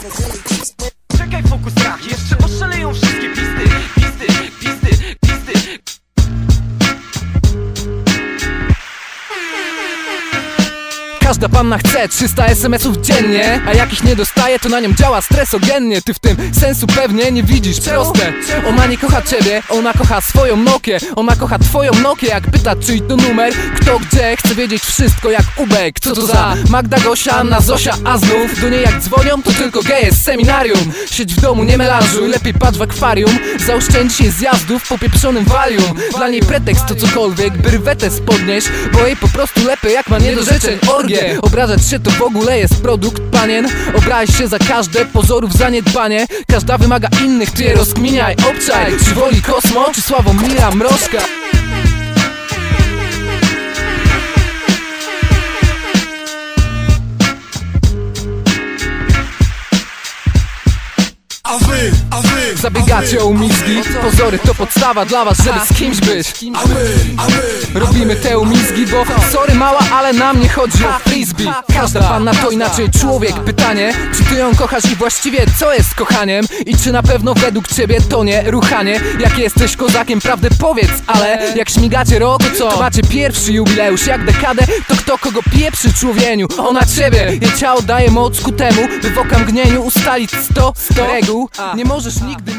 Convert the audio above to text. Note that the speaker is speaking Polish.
facilities. Każda panna chce 300 SMS-ów dziennie A jak ich nie dostaje, to na nią działa stresogennie Ty w tym sensu pewnie nie widzisz Proste, ona nie kocha ciebie Ona kocha swoją Nokię. Ona kocha twoją Nokię Jak pyta czyj to numer. Kto gdzie, chce wiedzieć wszystko jak Ubek. Co to za Magda Gosia, Anna Zosia A znów do niej jak dzwonią, to tylko geje z seminarium. Siedź w domu, nie melanżuj Lepiej patrz w akwarium. Zaoszczędź się zjazdów po pieprzonym valium Dla niej pretekst to cokolwiek, by rwetę spodnieść Bo jej po prostu lepiej jak ma nie do Obrażać się to w ogóle jest produkt panien. Obraź się za każde pozorów zaniedbanie. Każda wymaga innych, ty je rozkminiaj, obczaj. Czy woli Kosmo, czy Sławomira Mrożka A wy, a wy, Zabiegacie o umizgi. Pozory to podstawa dla was, żeby z kimś być. A my, a my Robimy te umizgi, bo sorry mała, ale nam nie chodzi o frisbee Każda panna to inaczej człowiek Pytanie, czy ty ją kochasz i właściwie co jest kochaniem? I czy na pewno według ciebie to nie ruchanie? Jak jesteś kozakiem, prawdę powiedz, ale Jak śmigacie rok, to co? Macie pierwszy jubileusz, jak dekadę To kto kogo pieprzy człowieniu? Ona ciebie, jej ciało daje moc ku temu By w okamgnieniu ustalić sto reguł Nie możesz nigdy mówić